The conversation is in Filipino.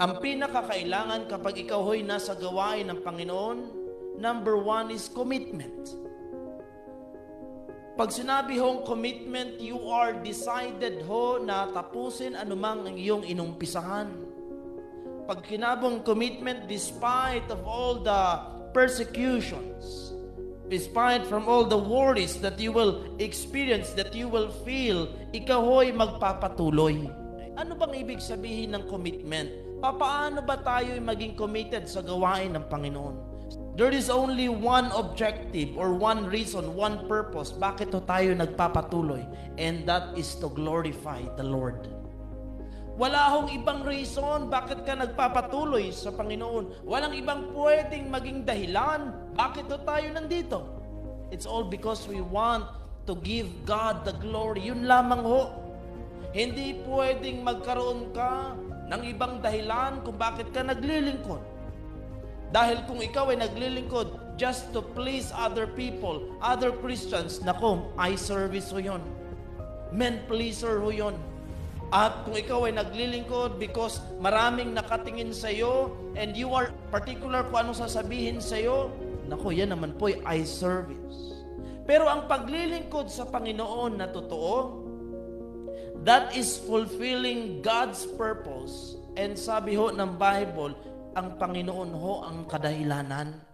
Ang pinakakailangan kapag ikaw ho'y nasa gawain ng Panginoon, number one is commitment. Pag sinabi hong commitment, you are decided ho na tapusin anumang ang iyong inumpisahan. Pag kinabong commitment, despite of all the persecutions, despite from all the worries that you will experience, that you will feel, ikaw ho'y magpapatuloy. Ano bang ibig sabihin ng commitment? Papaano ba tayo maging committed sa gawain ng Panginoon? There is only one objective or one reason, one purpose bakit to tayo nagpapatuloy and that is to glorify the Lord. Wala hong ibang reason bakit ka nagpapatuloy sa Panginoon. Walang ibang pwedeng maging dahilan bakit to tayo nandito. It's all because we want to give God the glory. Yun lamang ho. Hindi pwedeng magkaroon ka ng ibang dahilan kung bakit ka naglilingkod. Dahil kung ikaw ay naglilingkod just to please other people, other Christians, nako, eye service ho yun. Men pleaser ho yun. At kung ikaw ay naglilingkod because maraming nakatingin sa iyo and you are particular kung anong sasabihin sa iyo, nako, yan naman po ay eye service. Pero ang paglilingkod sa Panginoon na totoo, that is fulfilling God's purpose. And sabi ho ng Bible, ang Panginoon ho ang kadahilanan.